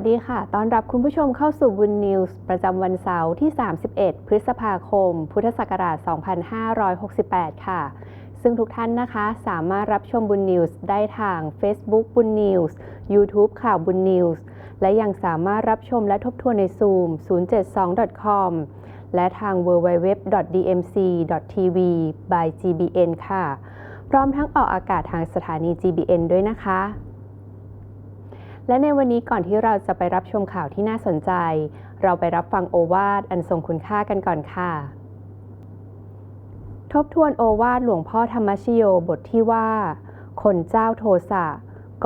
สดีค่ะ ต้อนรับคุณผู้ชมเข้าสู่บุญนิวส์ประจำวันเสาร์ที่ 31 พฤษภาคม พุทธศักราช 2568 ค่ะ ซึ่งทุกท่านนะคะสามารถรับชมบุญนิวส์ได้ทาง Facebook บุญนิวส์ YouTube ข่าวบุญนิวส์ และยังสามารถรับชมและทบทวนใน Zoom 072.com และทาง www.dmc.tv by GBN ค่ะ พร้อมทั้งออกอากาศทางสถานี GBN ด้วยนะคะ และในวันนี้ก่อนที่เราจะไปรับชมข่าวที่น่าสนใจ เราไปรับฟังโอวาทอันทรงคุณค่ากันก่อนค่ะ ทบทวนโอวาทหลวงพ่อธรรมชโยบทที่ว่า คนเจ้าโทสะ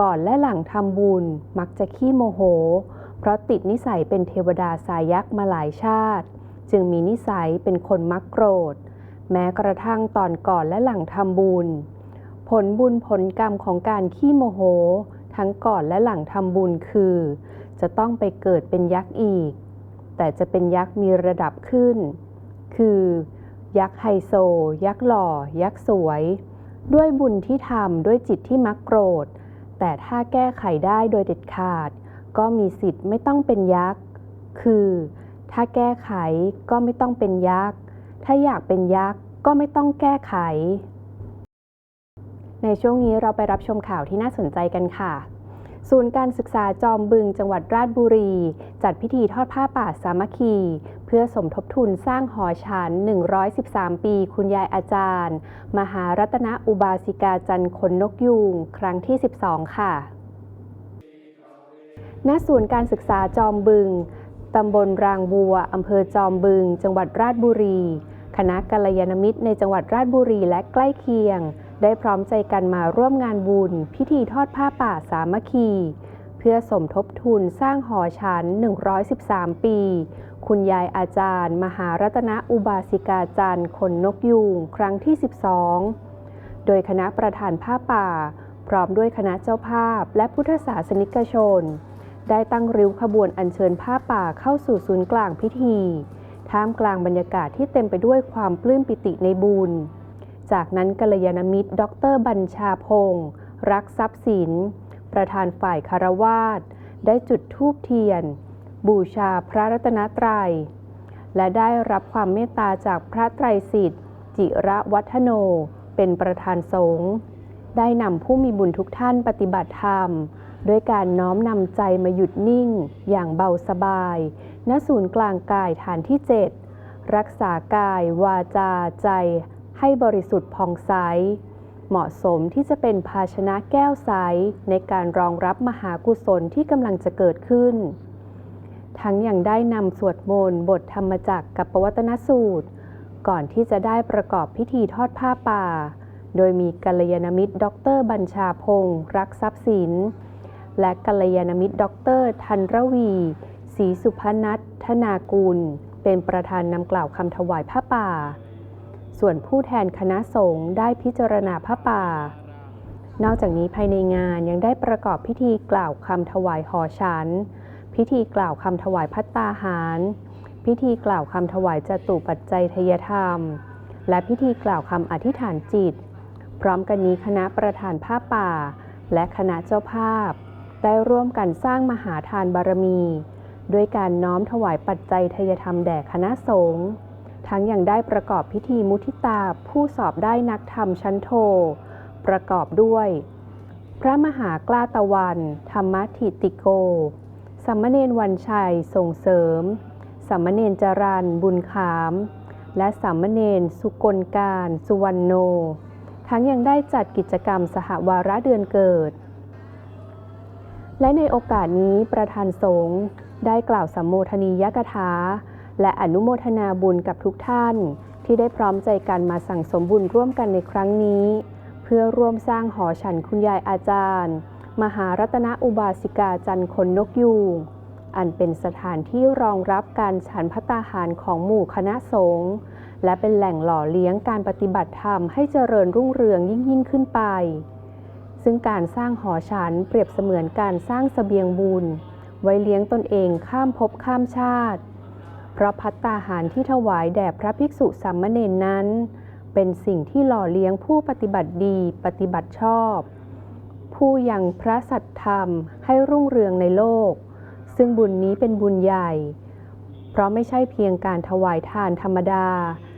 ก่อนและหลังทำบุญมักจะขี้โมโห เพราะติดนิสัยเป็นเทวดาสายักมาหลายชาติ จึงมีนิสัยเป็นคนมักโกรธ แม้กระทั่งตอนก่อนและหลังทำบุญ ผลบุญผลกรรมของการขี้โมโห ทั้งก่อนและหลังทำบุญคือ จะต้องไปเกิดเป็นยักษ์อีก แต่จะเป็นยักษ์มีระดับขึ้น คือ ยักษ์ไฮโซ ยักษ์หล่อ ยักษ์สวย ด้วยบุญที่ทำด้วยจิตที่มักโกรธ แต่ถ้าแก้ไขได้โดยเด็ดขาด ก็มีสิทธิ์ไม่ต้องเป็นยักษ์ คือ ถ้าแก้ไขก็ไม่ต้องเป็นยักษ์ ถ้าอยากเป็นยักษ์ก็ไม่ต้องแก้ไข ในช่วงนี้เราไปรับชมข่าวที่น่าสนใจกันค่ะ ศูนย์การศึกษาจอมบึงจังหวัดราชบุรี จัดพิธีทอดผ้าป่าสามัคคี เพื่อสมทบทุนสร้างหอฉัน 113 ปี คุณยายอาจารย์ มหารัตนอุบาสิกาจันทร์ขนนกยูงครั้งที่ 12 ค่ะ ณ ศูนย์การศึกษาจอมบึง ตำบลรางบัว อำเภอจอมบึง จังหวัดราชบุรี คณะกัลยาณมิตรในจังหวัดราชบุรีและใกล้เคียง ได้พร้อมใจกันมาร่วมงานบุญ พิธีทอดผ้าป่าสามัคคี เพื่อสมทบทุนสร้างหอฉัน113 ปี คุณยายอาจารย์ มหารัตนอุบาสิกาจันทร์ขนนกยูงครั้งที่ 12 โดยคณะประธานผ้าป่า พร้อมด้วยคณะเจ้าภาพและพุทธศาสนิกชน ได้ตั้งริ้วขบวนอัญเชิญผ้าป่าเข้าสู่ศูนย์กลางพิธี ท่ามกลางบรรยากาศที่เต็มไปด้วยความปลื้มปิติในบุญ จากนั้นกัลยาณมิตร ดรบัญชาพงศ์รักทรัพย์สิน ประธานฝ่ายคารวาสได้จุดธูปเทียน บูชาพระรัตนตรัย และได้รับความเมตตาจากพระไตรสิทธิ์ จิระวัฒโน เป็นประธานสงฆ์ได้นำผู้มีบุญทุกท่านปฏิบัติธรรม ด้วยการน้อมนำใจมาหยุดนิ่ง อย่างเบาสบาย ณศูนย์กลางกายฐานที่ 7 รักษากายวาจาใจ ให้บริสุทธิ์ผ่องใส เหมาะสมที่จะเป็นภาชนะแก้วใส ในการรองรับมหากุศลที่กำลังจะเกิดขึ้น ทั้งยังได้นำสวดมนต์บทธรรมจักรกับปวัตนสูตร ก่อนที่จะได้ประกอบพิธีทอดผ้าป่า โดยมีกัลยาณมิตรด็อกเตอร์บัญชาพงศ์รักทรัพย์สิน และกัลยาณมิตรด็อกเตอร์ธันรวีศรีสุพนัทธนากุลเป็นประธานนำกล่าวคำถวายผ้าป่า ส่วนผู้แทนคณะสงฆ์ได้พิจารณาผ้าป่า นอกจากนี้ภายในงานยังได้ประกอบพิธีกล่าวคำถวายหอฉัน พิธีกล่าวคำถวายพัตตาหาร พิธีกล่าวคำถวายจตุปัจจัยทยธรรม และพิธีกล่าวคำอธิษฐานจิต พร้อมกันนี้คณะประธานผ้าป่า และคณะเจ้าภาพ ได้ร่วมกันสร้างมหาทานบารมี ด้วยการน้อมถวายปัจจัยทยธรรมแด่คณะสงฆ์ ทั้งยังได้ประกอบพิธีมุทิตาผู้สอบได้นักธรรมชั้นโท ประกอบด้วย พระมหากล้าตะวัน ธรรมทิติโกสัมมเนนวันชัยส่งเสริมสัมมเนนจรันบุญขาม และสัมมเนนสุกลการ สุวรรณโน ทั้งยังได้จัดกิจกรรมสหวาระเดือนเกิด และในโอกาสนี้ประธานสงฆ์ได้กล่าวสัมโมทนียกถา และอนุโมทนาบุญกับทุกท่าน ที่ได้พร้อมใจกันมาสั่งสมบุญร่วมกันในครั้งนี้ เพื่อร่วมสร้างหอฉันคุณยายอาจารย์ มหารัตนอุบาสิกาจันทร์นนกยูงอันเป็นสถานที่รองรับการฉันพัตาหารของหมู่คณะสงฆ์และเป็นแหล่งหล่อเลี้ยงการปฏิบัติธรรมให้เจริญรุ่งเรืองยิ่งยิ่งขึ้นไป ซึ่งการสร้างหอฉันเปรียบเสมือนการสร้างสเสบียงบุญ ไว้เลี้ยงตนเองข้ามภพข้ามชาติ เพราะพัตตาหารที่ถวายแด่พระภิกษุสามเณรนั้น เป็นสิ่งที่หล่อเลี้ยงผู้ปฏิบัติดีปฏิบัติชอบ ผู้ยังพระสัตธรรมให้รุ่งเรืองในโลก ซึ่งบุญนี้เป็นบุญใหญ่ เพราะไม่ใช่เพียงการถวายทานธรรมดา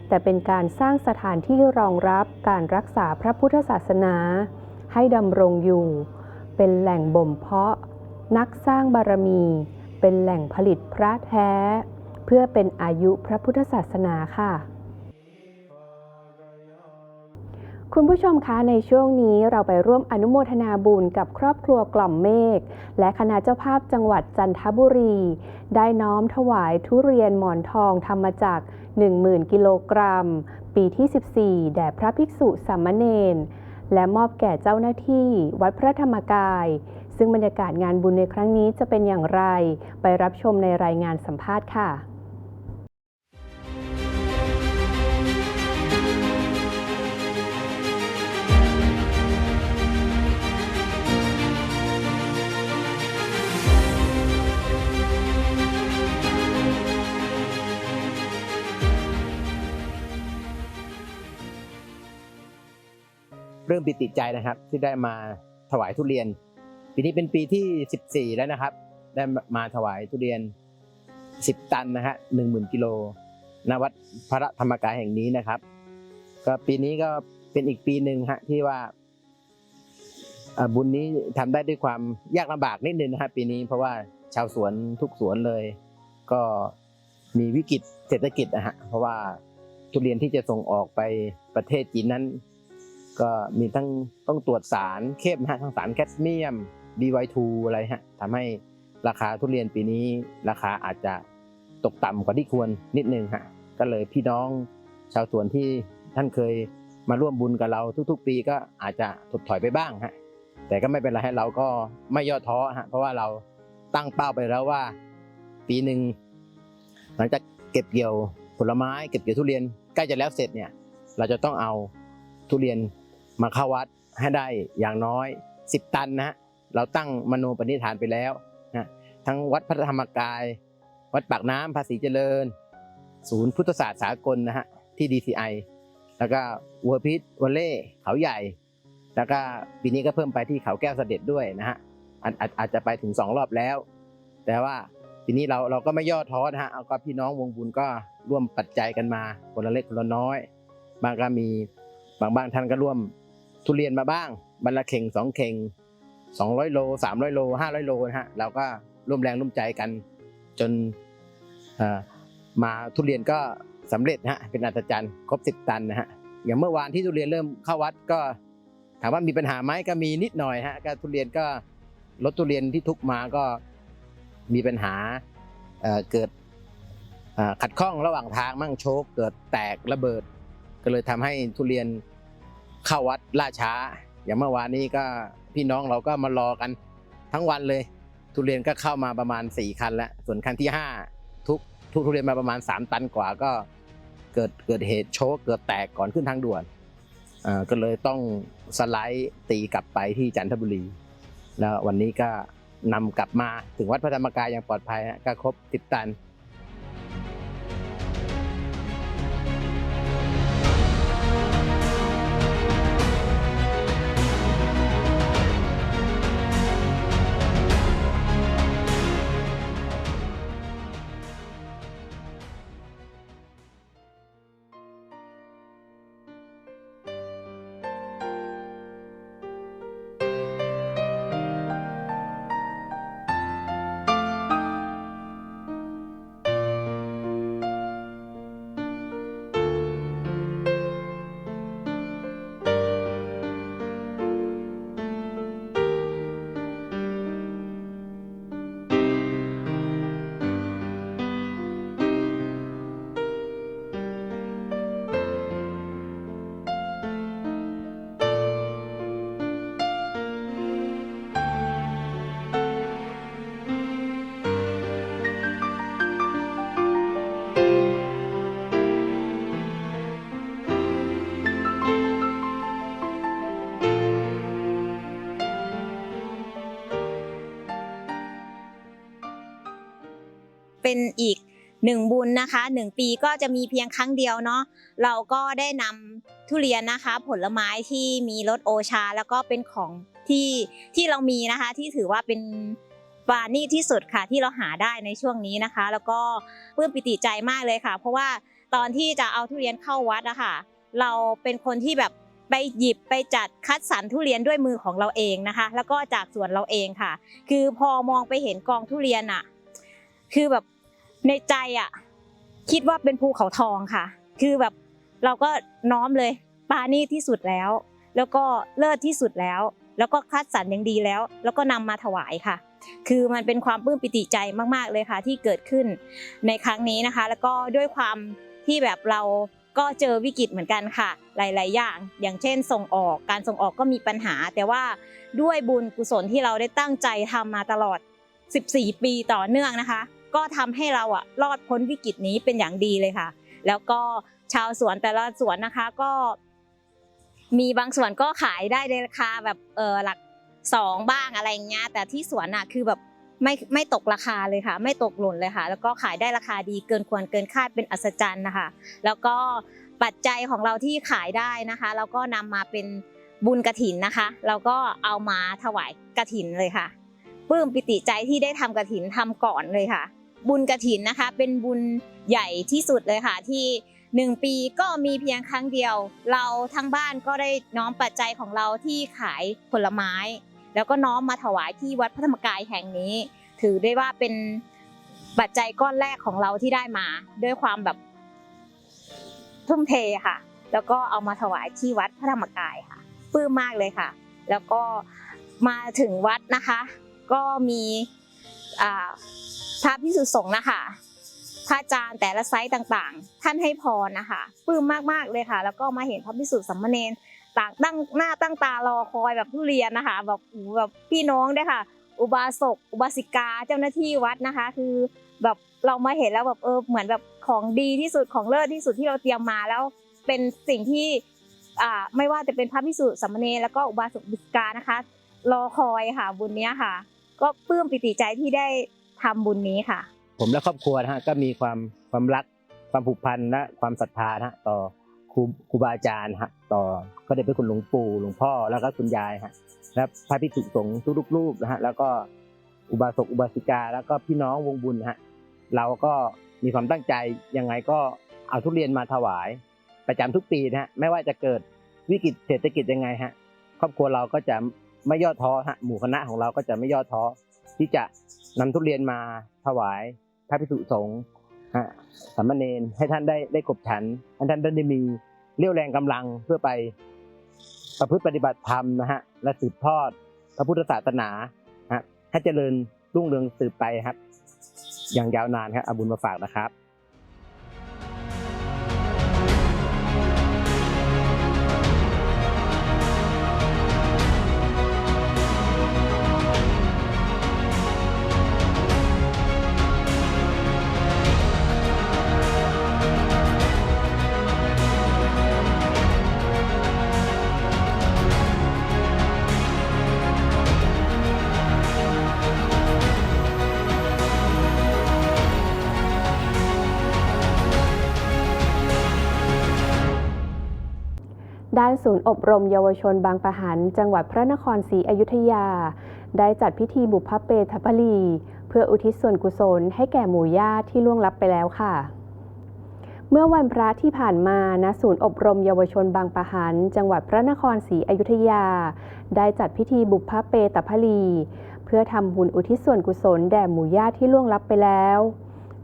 แต่เป็นการสร้างสถานที่รองรับการรักษาพระพุทธศาสนา ให้ดำรงอยู่ เป็นแหล่งบ่มเพาะ นักสร้างบารมี เป็นแหล่งผลิตพระแท้ เพื่อเป็นอายุพระพุทธศาสนาค่ะ คุณผู้ชมคะในช่วงนี้เราไปร่วมอนุโมทนาบุญกับครอบครัวกล่อมเมฆและคณะเจ้าภาพจังหวัดจันทบุรี ได้น้อมถวายทุเรียนหมอนทองธรรมจักร10,000 กิโลกรัม ปีที่ 14 แด่พระภิกษุสามเณรและมอบแก่เจ้าหน้าที่วัดพระธรรมกาย ซึ่งบรรยากาศงานบุญในครั้งนี้จะเป็นอย่างไร ไปรับชมในรายงานสัมภาษณ์ค่ะ เริ่มปิติใจนะครับ ที่ได้มาถวายทุเรียน ปีนี้เป็นปีที่ 14 แล้วนะครับ ได้มาถวายทุเรียน 10 ตันนะฮะหนึ่งหมื่นกิโลณวัดพระธรรมกายแห่งนี้นะครับ ก็ปีนี้ก็เป็นอีกปีหนึ่งฮะที่ว่าบุญนี้ทำได้ด้วยความยากลำบากนิดนึงนะฮะปีนี้เพราะว่าชาวสวนทุกสวนเลย ก็มีวิกฤตเศรษฐกิจนะฮะเพราะว่าทุเรียนที่จะส่งออกไปประเทศจีนนั้น ก็มีทั้งต้องตรวจสารเข้มฮะทั้งสารแคดเมียม BY2 อะไรฮะทำให้ราคาทุเรียนปีนี้ราคาอาจจะตกต่ำกว่าที่ควรนิดนึงฮะก็เลยพี่น้องชาวสวนที่ท่านเคยมาร่วมบุญกับเราทุก ๆ ปีก็อาจจะถดถอยไปบ้างฮะแต่ก็ไม่เป็นไรให้เราก็ไม่ย่อท้อฮะเพราะว่าเราตั้งเป้าไปแล้วว่า ปีหนึ่งหลังจากเก็บเกี่ยวผลไม้ เก็บเกี่ยวทุเรียนใกล้จะแล้วเสร็จเนี่ย เราจะต้องเอาทุเรียน มาเข้าวัดให้ได้อย่างน้อย 10 ตันนะฮะเราตั้งมโนปณิธานไปแล้วนะทั้งวัดพระธรรมกาย วัดปากน้ำภาษีเจริญ ศูนย์พุทธศาสตร์สากลนะฮะที่ DCI แล้วก็วัวพิษวัลเล่เขาใหญ่ แล้วก็ปีนี้ก็เพิ่มไปที่เขาแก้วเสด็จด้วยนะฮะอาจจะไปถึงสองรอบแล้ว แต่ว่าปีนี้เราเราก็ไม่ย่อท้อนะฮะเอาก็พี่น้องวงบุญก็ร่วมปัจจัยกันมาคนละเล็กคนละน้อย บางก็มีบางบานท่านก็ร่วม ทุเรียนมาบ้างบรรละเข่งสองเข่งสองร้อยโลสามร้อยโลห้าร้อยโลนะฮะเราก็ร่วมแรงร่วมใจกัน จนมาทุเรียนก็สำเร็จนะฮะเป็นอัศจรรย์ครบสิบตันนะฮะอย่างเมื่อวานที่ทุเรียนเริ่มเข้าวัดก็ ถามว่ามีปัญหาไหมก็มีนิดหน่อยฮะก็ทุเรียนก็รถทุเรียนที่ทุกมาก็มีปัญหาเเกิดขัดข้องระหว่างทางมั่งโชกเกิดแตกระเบิด ก็เลยทำให้ทุเรียน เข้าวัดล่าช้า อย่างเมื่อวานนี้ก็พี่น้องเราก็มารอกันทั้งวันเลย ทุเรียนก็เข้ามาประมาณ 4 คันแล้ว ส่วนคันที่ 5 ทุกทุกทุเรียนมาประมาณ 3 ตันกว่าก็เกิดเกิดเหตุโชกเกิดแตกก่อนขึ้นทางด่วนก็เลยต้องสไลด์ตีกลับไปที่จันทบุรี แล้ววันนี้ก็นำกลับมาถึงวัดพระธรรมกายอย่างปลอดภัยก็ครบ 10 ตัน เป็นอีกหนึ่งบุญนะคะหนึ่งปีก็จะมีเพียงครั้งเดียวเนาะเราก็ได้นำทุเรียนนะคะ ผลไม้ที่มีรสโอชา แล้วก็เป็นของที่ที่เรามีนะคะ ที่ถือว่าเป็นปาณีตที่สุดค่ะที่เราหาได้ในช่วงนี้นะคะ แล้วก็ปลื้มปิติใจมากเลยค่ะ เพราะว่าตอนที่จะเอาทุเรียนเข้าวัดอะค่ะ เราเป็นคนที่แบบไปหยิบไปจัดคัดสรรทุเรียนด้วยมือของเราเองนะคะ แล้วก็จากสวนเราเองค่ะ คือพอมองไปเห็นกองทุเรียนอะคือแบบ ในใจอะคิดว่าเป็นภูเขาทองค่ะ คือแบบเราก็น้อมเลยปานี่ที่สุดแล้ว แล้วก็เลิศที่สุดแล้ว แล้วก็คัดสรรอย่างดีแล้ว แล้วก็นำมาถวายค่ะ คือมันเป็นความปลื้มปิติใจมากๆเลยค่ะ ที่เกิดขึ้นในครั้งนี้นะคะ แล้วก็ด้วยความที่แบบเราก็เจอวิกฤตเหมือนกันค่ะ หลาย ๆ อย่าง อย่างเช่น ส่งออก การส่งออกก็มีปัญหา แต่ว่าด้วยบุญกุศลที่เราได้ตั้งใจทำมาตลอด 14 ปีต่อเนื่องนะคะ ก็ทำให้เราอะรอดพ้นวิกฤตนี้เป็นอย่างดีเลยค่ะ แล้วก็ชาวสวนแต่ละสวนนะคะก็ มีบางส่วนก็ขายได้ในราคาแบบเออหลักสองบ้างอะไรเงี้ยแต่ที่สวนอะคือแบบไม่ไม่ตกราคาเลยค่ะ ไม่ตกหล่นเลยค่ะ แล้วก็ขายได้ราคาดีเกินควรเกินคาดเป็นอัศจรรย์นะคะ แล้วก็ปัจจัยของเราที่ขายได้นะคะเราก็นำมาเป็นบุญกระถินนะคะ เราก็เอามาถวายกระถินเลยค่ะปลื้มปิติใจที่ได้ทำกระถินทำก่อนเลยค่ะ บุญกระถินนะคะ เป็นบุญใหญ่ที่สุดเลยค่ะที่หนึ่งปีก็มีเพียงครั้งเดียว เราทั้งบ้านก็ได้น้อมปัจจัยของเราที่ขายผลไม้ แล้วก็น้อมมาถวายที่วัดพระธรรมกายแห่งนี้ ถือได้ว่าเป็นปัจจัยก้อนแรกของเราที่ได้มา ด้วยความแบบทุ่มเทค่ะ แล้วก็เอามาถวายที่วัดพระธรรมกายค่ะปลื้มมากเลยค่ะ แล้วก็มาถึงวัดนะคะ ก็มีอ่า พระพิสุสงฆ์นะคะพระอาจารย์แต่ละไซส์ต่างๆ ท่านให้พรนะคะปลื้มมากๆเลยค่ะ แล้วก็มาเห็นพระพิสุสัมมเนรต่างตั้งหน้าตั้งตารอคอยแบบทุเรียนนะคะแบบแบบพี่น้องด้วยค่ะ อุบาสกอุบาสิกาเจ้าหน้าที่วัดนะคะ คือแบบเรามาเห็นแล้วแบบเออเหมือนแบบของดีที่สุดของเลิศที่สุดที่เราเตรียมมาแล้วเป็นสิ่งที่อ่าไม่ว่าจะเป็นพระพิสุสัมมเนรแล้วก็อุบาสกอุบาสิกานะคะ รอคอยค่ะบุญเนี้ยค่ะ ก็ปลื้มปิติใจที่ได้ ทำบุญนี้ค่ะ ผมและครอบครัวนะฮะก็มีความความรักความผูกพันและความศรัทธานะฮะต่อครูครูบาอาจารย์ฮะต่อก็ได้เป็นคุณหลวงปู่หลวงพ่อแล้วก็คุณยายฮะและพระภิกษุสงฆ์ทุกๆรูปนะฮะแล้วก็อุบาสกอุบาสิกา แล้วก็พี่น้องวงบุญฮะเราก็มีความตั้งใจยังไงก็เอาทุเรียนมาถวาย ประจำทุกปีนะฮะไม่ว่าจะเกิดวิกฤตเศรษฐกิจยังไงฮะครอบครัวเราก็จะไม่ย่อท้อฮะหมู่คณะของเราก็จะไม่ย่อท้อที่จะ นำทุเรียนมาถวายพระภิกษุสงฆ์สามเณรให้ท่านได้ได้กบฉันให้ท่านได้มีเรี่ยวแรงกำลังเพื่อไปประพฤติปฏิบัติธรรมนะฮะและสืบทอดพระพุทธศาสนาฮะให้เจริญรุ่งเรืองสืบไปครับ อย่างยาวนานครับอาบุญมาฝากนะครับานศูนย์อบรมเยาวชนบางปะหัน จังหวัดพระนครศรีอยุธยา ได้จัดพิธีบุพเพทพลี เพื่ออุทิศส่วนกุศลให้แก่หมู่ญาติที่ล่วงลับไปแล้วค่ะเมื่อวันพระที่ผ่านมาณศูนย์อบรมเยาวชนบางปะหัน จังหวัดพระนครศรีอยุธยา ได้จัดพิธีบุพเพตพลี เพื่อทำบุญอุทิศส่วนกุศลแด่หมู่ญาติที่ล่วงลับไปแล้ว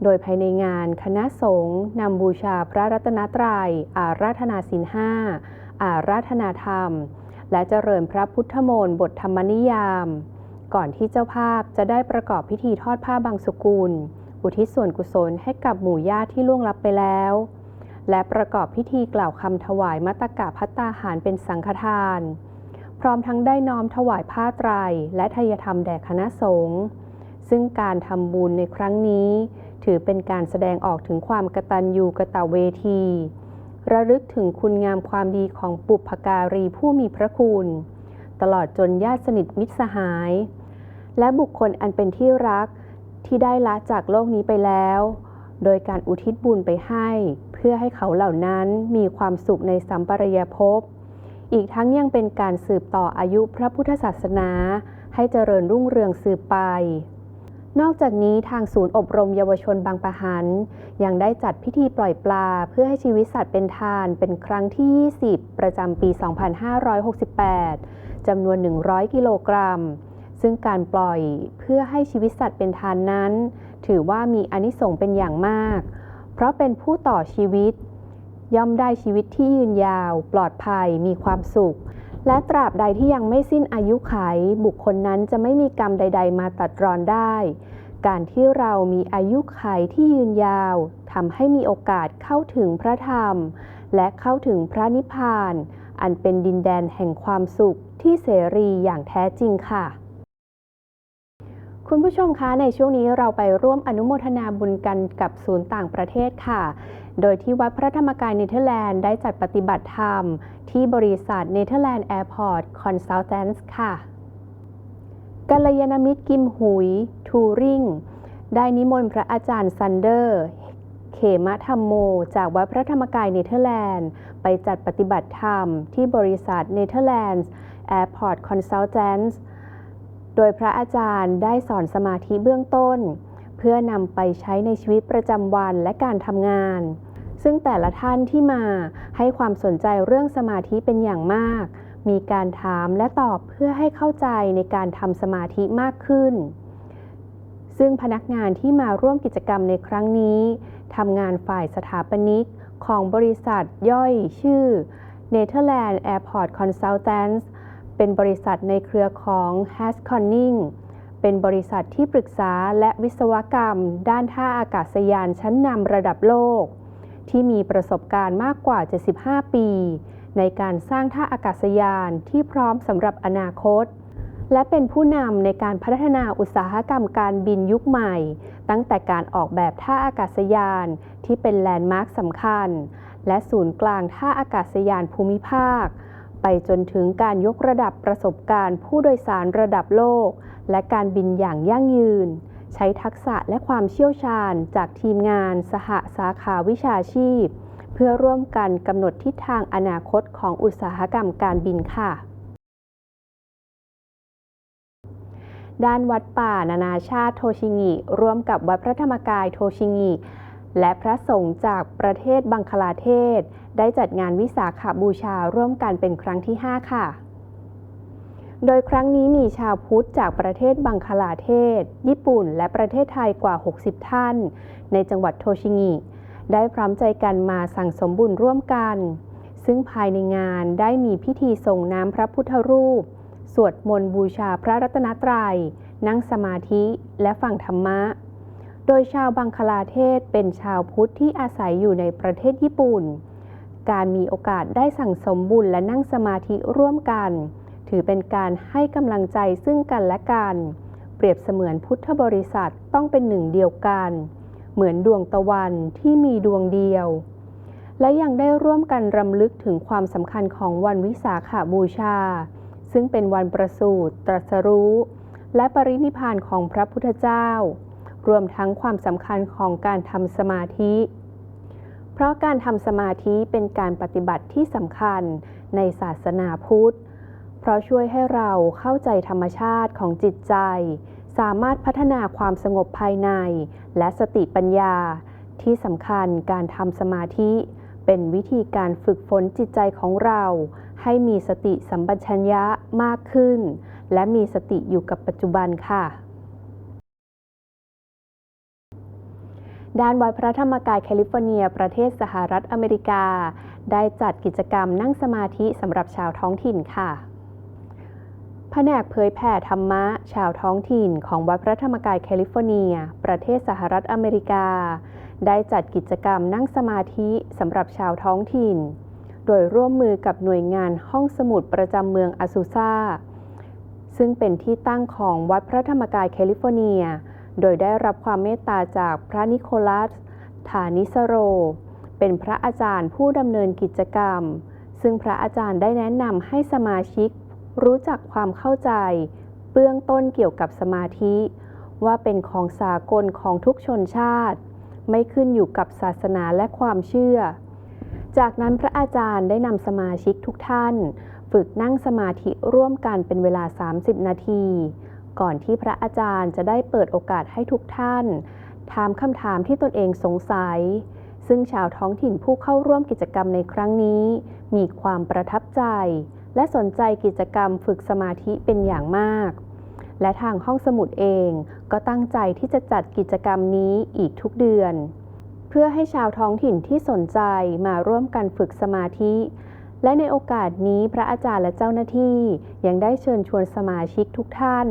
โดยภายในงานคณะสงฆ์นำบูชาพระรัตนตรัย อาราธนาศีลห้า อาราธนาธรรม และเจริญพระพุทธมนต์บทธรรมนิยาม ก่อนที่เจ้าภาพจะได้ประกอบพิธีทอดผ้าบางสกุล อุทิศส่วนกุศลให้กับหมู่ญาติที่ล่วงลับไปแล้ว และประกอบพิธีกล่าวคำถวายมัตตกะพัตตาหารเป็นสังฆทาน พร้อมทั้งได้น้อมถวายผ้าไตรและทายธรรมแด่คณะสงฆ์ซึ่งการทำบุญในครั้งนี้ ถือเป็นการแสดงออกถึงความกตัญญูกะตเวที ระลึกถึงคุณงามความดีของปุพการีผู้มีพระคุณ ตลอดจนญาติสนิทมิตรสหาย และบุคคลอันเป็นที่รักที่ได้ละจากโลกนี้ไปแล้ว โดยการอุทิศบุญไปให้ เพื่อให้เขาเหล่านั้นมีความสุขในสัมปรายภพ อีกทั้งยังเป็นการสืบต่ออายุพระพุทธศาสนา ให้เจริญรุ่งเรืองสืบไป นอกจากนี้ทางศูนย์อบรมเยาวชนบางปะหัน ยังได้จัดพิธีปล่อยปลาเพื่อให้ชีวิตสัตว์เป็นทานเป็นครั้งที่ 20 ประจำปี 2568 จำนวน 100 กิโลกรัม ซึ่งการปล่อยเพื่อให้ชีวิตสัตว์เป็นทานนั้น ถือว่ามีอนิสงส์เป็นอย่างมาก เพราะเป็นผู้ต่อชีวิต ย่อมได้ชีวิตที่ยืนยาว ปลอดภัยมีความสุข และตราบใดที่ยังไม่สิ้นอายุไข บุคคลนั้นจะไม่มีกรรมใด ๆ มาตัดรอนได้ การที่เรามีอายุไขที่ยืนยาวทำให้มีโอกาสเข้าถึงพระธรรม และเข้าถึงพระนิพพาน อันเป็นดินแดนแห่งความสุขที่เสรีอย่างแท้จริงค่ะคุณผู้ชมคะในช่วงนี้เราไปร่วมอนุโมทนาบุญกันกับศูนย์ต่างประเทศค่ะ โดยที่วัดพระธรรมกายเนเธอร์แลนด์ได้จัดปฏิบัติธรรม ที่บริษัทเนเธอร์แลนด์แอร์พอร์ตคอนซัลแทนส์ค่ะกัลยาณมิตรกิมหุย ทูริง ได้นิมนต์พระอาจารย์ซันเดอร์ เขมธรรมโม จากวัดพระธรรมกายเนเธอร์แลนด์ ไปจัดปฏิบัติธรรม ที่บริษัทเนเธอร์แลนด์แอร์พอร์ตคอนซัลแทนส์โดยพระอาจารย์ได้สอนสมาธิเบื้องต้น พื่อนำไปใช้ในชีวิตประจำวันและการทำงาน ซึ่งแต่ละท่านที่มาให้ความสนใจเรื่องสมาธิเป็นอย่างมาก มีการถามและตอบเพื่อให้เข้าใจในการทำสมาธิมากขึ้น ซึ่งพนักงานที่มาร่วมกิจกรรมในครั้งนี้ทำงานฝ่ายสถาปนิกของบริษัทย่อยชื่อ Netherland Airport Consultants เป็นบริษัทในเครือของ h a s c o n n i n g เป็นบริษัทที่ปรึกษาและวิศวกรรม ด้านท่าอากาศยานชั้นนำระดับโลก ที่มีประสบการณ์มากกว่า 75 ปี ในการสร้างท่าอากาศยานที่พร้อมสำหรับอนาคต และเป็นผู้นำในการพัฒนาอุตสาหกรรมการบินยุคใหม่ ตั้งแต่การออกแบบท่าอากาศยานที่เป็นแลนด์มาร์คสำคัญ และศูนย์กลางท่าอากาศยานภูมิภาค ไปจนถึงการยกระดับประสบการณ์ผู้โดยสารระดับโลก และการบินอย่างยั่งยืน ใช้ทักษะและความเชี่ยวชาญจากทีมงานสหสาขาวิชาชีพ เพื่อร่วมกันกำหนดทิศทางอนาคตของอุตสาหกรรมการบินค่ะด้านวัดป่านานาชาติโทชิงิ ร่วมกับวัดพระธรรมกายโทชิงิ และพระสงฆ์จากประเทศบังคลาเทศ ได้จัดงานวิสาขาบูชาร่วมกันเป็นครั้งที่ 5 ค่ะ โดยครั้งนี้มีชาวพุทธจากประเทศบังคลาเทศ ญี่ปุ่น และประเทศไทยกว่า 60 ท่าน ในจังหวัดโทชิงิได้พร้อมใจกันมาสั่งสมบุญร่วมกัน ซึ่งภายในงานได้มีพิธีส่งน้ำพระพุทธรูป สวดมนต์บูชาพระรัตนตรัย นั่งสมาธิและฟังธรรมะ โดยชาวบังคลาเทศเป็นชาวพุทธที่อาศัยอยู่ในประเทศญี่ปุ่น การมีโอกาสได้สั่งสมบุญและนั่งสมาธิร่วมกัน ถือเป็นการให้กำลังใจซึ่งกันและกัน เปรียบเสมือนพุทธบริษัทต้องเป็นหนึ่งเดียวกัน เหมือนดวงตะวันที่มีดวงเดียว และยังได้ร่วมกันรำลึกถึงความสำคัญของวันวิสาขาบูชา ซึ่งเป็นวันประสูติตรัสรู้ และปรินิพานของพระพุทธเจ้า รวมทั้งความสำคัญของการทำสมาธิ เพราะการทำสมาธิเป็นการปฏิบัติที่สำคัญในศาสนาพุทธ เพราะช่วยให้เราเข้าใจธรรมชาติของจิตใจ สามารถพัฒนาความสงบภายใน และสติปัญญา ที่สำคัญการทำสมาธิ เป็นวิธีการฝึกฝนจิตใจของเรา ให้มีสติสัมปชัญญะมากขึ้น และมีสติอยู่กับปัจจุบันค่ะ ด้านวัดพระธรรมกายแคลิฟอร์เนีย ประเทศสหรัฐอเมริกา ได้จัดกิจกรรมนั่งสมาธิสำหรับชาวท้องถิ่นค่ะแผนกเผยแผ่ธรรมะ ชาวท้องถิ่นของวัดพระธรรมกายแคลิฟอร์เนีย ประเทศสหรัฐอเมริกา ได้จัดกิจกรรมนั่งสมาธิสำหรับชาวท้องถิ่น โดยร่วมมือกับหน่วยงานห้องสมุดประจำเมืองอาซูซาซึ่งเป็นที่ตั้งของวัดพระธรรมกายแคลิฟอร์เนีย โดยได้รับความเมตตาจากพระนิโคลัส ฐานิสโร เป็นพระอาจารย์ผู้ดำเนินกิจกรรม ซึ่งพระอาจารย์ได้แนะนำให้สมาชิก รู้จักความเข้าใจ เบื้องต้นเกี่ยวกับสมาธิ ว่าเป็นของสากลของทุกชนชาติ ไม่ขึ้นอยู่กับศาสนาและความเชื่อ จากนั้นพระอาจารย์ได้นำสมาชิกทุกท่าน ฝึกนั่งสมาธิร่วมกันเป็นเวลา 30 นาที ก่อนที่พระอาจารย์จะได้เปิดโอกาสให้ทุกท่าน ถามคำถามที่ตนเองสงสัย ซึ่งชาวท้องถิ่นผู้เข้าร่วมกิจกรรมในครั้งนี้ มีความประทับใจ และสนใจกิจกรรมฝึกสมาธิเป็นอย่างมาก และทางห้องสมุดเองก็ตั้งใจที่จะจัดกิจกรรมนี้อีกทุกเดือน เพื่อให้ชาวท้องถิ่นที่สนใจมาร่วมกันฝึกสมาธิ และในโอกาสนี้พระอาจารย์และเจ้าหน้าที่ ยังได้เชิญชวนสมาชิกทุกท่าน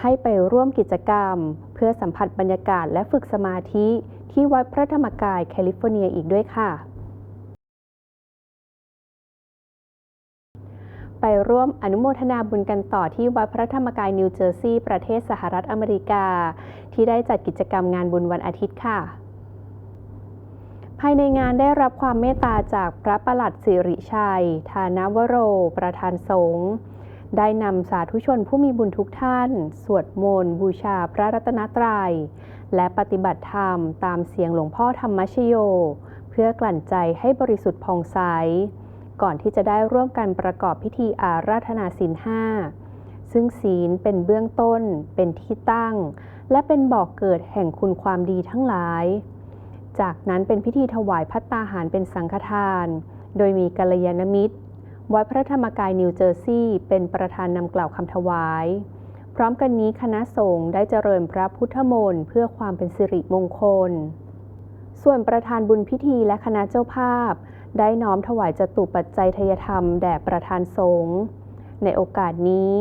ให้ไปร่วมกิจกรรม เพื่อสัมผัสบรรยากาศและฝึกสมาธิที่วัดพระธรรมกายแคลิฟอร์เนียอีกด้วยค่ะ ไปร่วมอนุโมทนาบุญกันต่อที่วัดพระธรรมกายนิวเจอร์ซีย์ประเทศสหรัฐอเมริกา ที่ได้จัดกิจกรรมงานบุญวันอาทิตย์ค่ะายในงานได้รับความเมตตาจากพระประหลัดสิริชัย ธานวโร ประธานสงฆ์ได้นำสาธุชนผู้มีบุญทุกท่าน สวดมนต์บูชาพระรัตนตรัย และปฏิบัติธรรมตามเสียงหลวงพ่อธรรมชโย เพื่อกลั่นใจให้บริสุทธิ์ผ่องใส ก่อนที่จะได้ร่วมกันประกอบพิธีอาราธนาศีลห้าซึ่งศีลเป็นเบื้องต้น เป็นที่ตั้ง และเป็นบอกเกิดแห่งคุณความดีทั้งหลาย จากนั้นเป็นพิธีถวายพัตตาหารเป็นสังฆทาน โดยมีกัลยาณมิตร วัดพระธรรมกายนิวเจอร์ซีย์เป็นประธานนำกล่าวคำถวาย พร้อมกันนี้คณะสงฆ์ได้เจริญพระพุทธมนต์เพื่อความเป็นสิริมงคล ส่วนประธานบุญพิธีและคณะเจ้าภาพ ได้น้อมถวายจตุปัจจัยทยธรรมแด่ประธานสงฆ์ในโอกาสนี้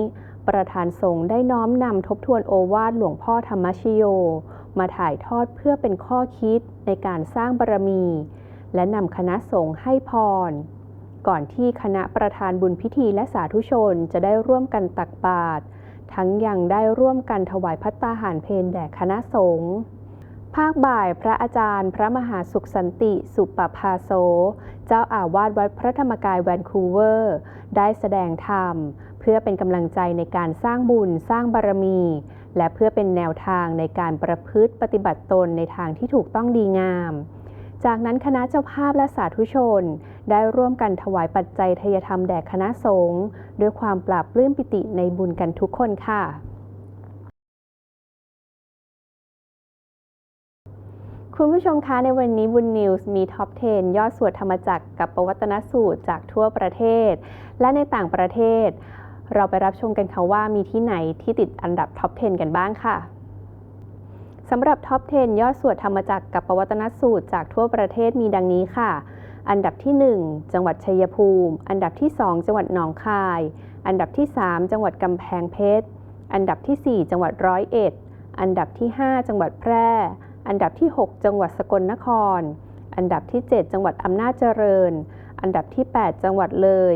ประธานสงฆ์ได้น้อมนำทบทวนโอวาทหลวงพ่อธรรมชโย มาถ่ายทอดเพื่อเป็นข้อคิด ในการสร้างบารมี และนำคณะสงฆ์ให้พร ก่อนที่คณะประธานบุญพิธีและสาธุชนจะได้ร่วมกันตักบาตรทั้งยังได้ร่วมกันถวายพัตตาหารเพลแด่คณะสงฆ์ภาคบ่ายพระอาจารย์ พระมหาสุขสันติ สุปภาโซเจ้าอาวาสวัดพระธรรมกายแวนคูเวอร์ ได้แสดงธรรม เพื่อเป็นกำลังใจในการสร้างบุญสร้างบารมี และเพื่อเป็นแนวทางในการประพฤติปฏิบัติตนในทางที่ถูกต้องดีงาม จากนั้นคณะเจ้าภาพและสาธุชน ได้ร่วมกันถวายปัจจัยทยธรรมแด่คณะสงฆ์ด้วยความปราบปลื้มปิติในบุญกันทุกคนค่ะคุณผู้ชมคะในวันนี้บุญนิวส์มีท็อป 10 ยอดสวดธรรมจักรกับประวัตนสูตรจากทั่วประเทศ และในต่างประเทศ เราไปรับชมกันค่ะว่ามีที่ไหนที่ติดอันดับท็อป 10 กันบ้างค่ะสำหรับท็อป 10 ยอดสวดธรรมจักรกับประวัตนสูตรจากทั่วประเทศมีดังนี้ค่ะ อันดับที่ 1 จังหวัดชัยภูมิ อันดับที่ 2 จังหวัดหนองคาย อันดับที่ 3 จังหวัดกำแพงเพชร อันดับที่ 4 จังหวัดร้อยเอ็ด อันดับที่ 5 จังหวัดแพร่ อันดับที่ 6 จังหวัดสกลนคร อันดับที่ 7 จังหวัดอำนาจเจริญ อันดับที่ 8 จังหวัดเลย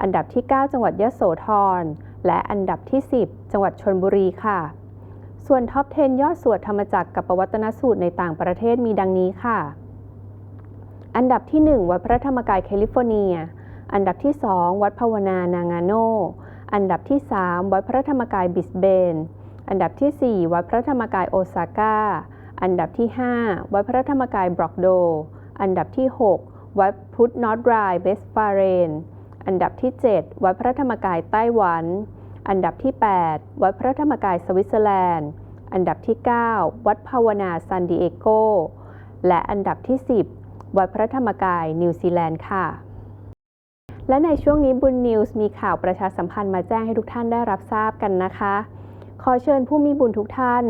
อันดับที่ 9 จังหวัดยะโสธร และอันดับที่ 10 จังหวัดชนบุรีค่ะ ส่วนท็อป 10 ยอดสวดธรรมจักรกับประวัตนสูตรในต่างประเทศมีดังนี้ค่ะ อันดับที่ 1 วัดพระธรรมกายแคลิฟอร์เนีย อันดับที่ 2 วัดภาวนานางาโน อันดับที่ 3 วัดพระธรรมกายบิสเบน อันดับที่ 4 วัดพระธรรมกายโอซาก้า อันดับที่ 5 วัดพระธรรมกายบรอกโด อันดับที่ 6 วัดพุทธนอตไรเบสฟาเรน อันดับที่ 7 วัดพระธรรมกายไต้หวัน อันดับที่ 8 วัดพระธรรมกายสวิตเซอร์แลนด์ อันดับที่ 9 วัดภาวนาซานดิเอโก และอันดับที่ 10 วัดพระธรรมกายนิวซีแลนด์ค่ะ และในช่วงนี้บุญนิวส์มีข่าวประชาสัมพันธ์มาแจ้งให้ทุกท่านได้รับทราบกันนะคะ ขอเชิญผู้มีบุญทุกท่าน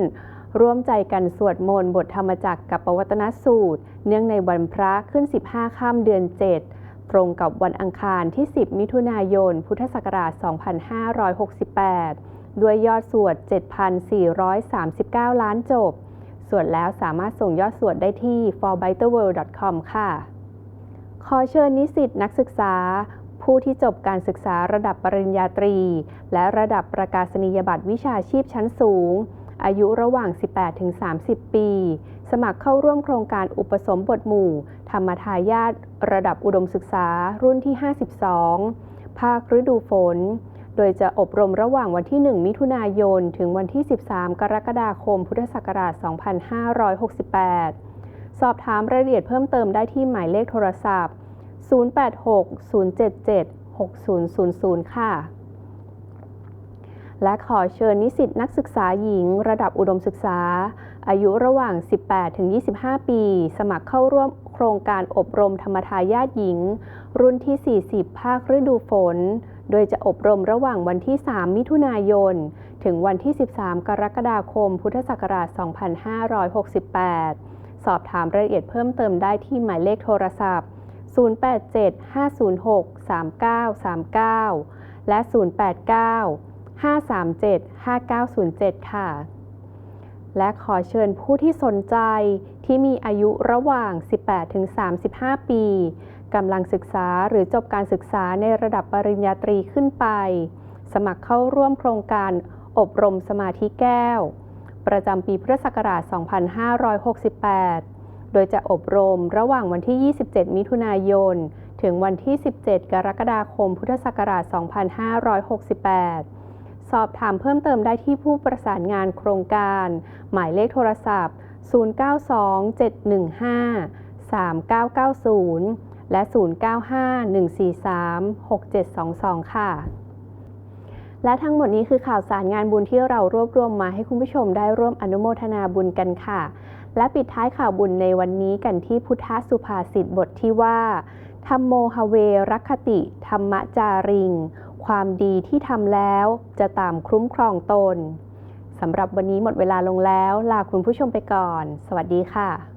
ร่วมใจกันสวดมนต์บทธรรมจักรกับปวัตนสูตร เนื่องในวันพระขึ้น 15ค่ำเดือน 7 ตรงกับวันอังคารที่ 10 มิถุนายน พุทธศักราช 2568 ด้วยยอดสวด 7,439 ล้านจบส่วนแล้วสามารถส่งยอดสวดได้ที่ forbitterworld.com ค่ะ ขอเชิญนิสิตนักศึกษา ผู้ที่จบการศึกษาระดับปริญญาตรี และระดับประกาศนียบัตรวิชาชีพชั้นสูง อายุระหว่าง 18-30 ปี สมัครเข้าร่วมโครงการอุปสมบทหมู่ ธรรมทายาท ระดับอุดมศึกษารุ่นที่ 52 ภาคฤดูฝน โดยจะอบรมระหว่างวันที่ 1 มิถุนายน ถึงวันที่ 13 กรกฎาคม พุทธศักราช 2568 สอบถามรายละเอียดเพิ่มเติมได้ที่หมายเลขโทรศัพท์ 086 077 6000 ค่ะ และขอเชิญนิสิตนักศึกษาหญิง ระดับอุดมศึกษา อายุระหว่าง 18 ถึง 25 ปี สมัครเข้าร่วมโครงการอบรมธรรมทายาทหญิง รุ่นที่ 40 ภาคฤดูฝน โดยจะอบรมระหว่างวันที่ 3 มิถุนายน ถึงวันที่ 13 กรกฎาคม พุทธศักราช 2568 สอบถามรายละเอียดเพิ่มเติมได้ที่หมายเลขโทรศัพท์ 087-506-3939 และ 089-537-5907 ค่ะ และขอเชิญผู้ที่สนใจที่มีอายุระหว่าง 18-35 ปีกำลังศึกษาหรือจบการศึกษาในระดับปริญญาตรีขึ้นไป สมัครเข้าร่วมโครงการอบรมสมาธิแก้ว ประจำปีพุทธศักราช 2568 โดยจะอบรมระหว่างวันที่ 27 มิถุนายน ถึงวันที่ 17 กรกฎาคม พุทธศักราช 2568 สอบถามเพิ่มเติมได้ที่ผู้ประสานงานโครงการ หมายเลขโทรศัพท์ 0927153990 และ 0951436722 ค่ะ และทั้งหมดนี้คือข่าวสารงานบุญที่เรารวบรวมมาให้คุณผู้ชมได้ร่วมอนุโมทนาบุญกันค่ะ และปิดท้ายข่าวบุญในวันนี้กันที่พุทธสุภาษิตบทที่ว่าธรรมโมหเวรัคติ ธรรมจาริง ความดีที่ทำแล้วจะตามคุ้มครองตนสำหรับวันนี้หมดเวลาลงแล้ว ลาคุณผู้ชมไปก่อน สวัสดีค่ะ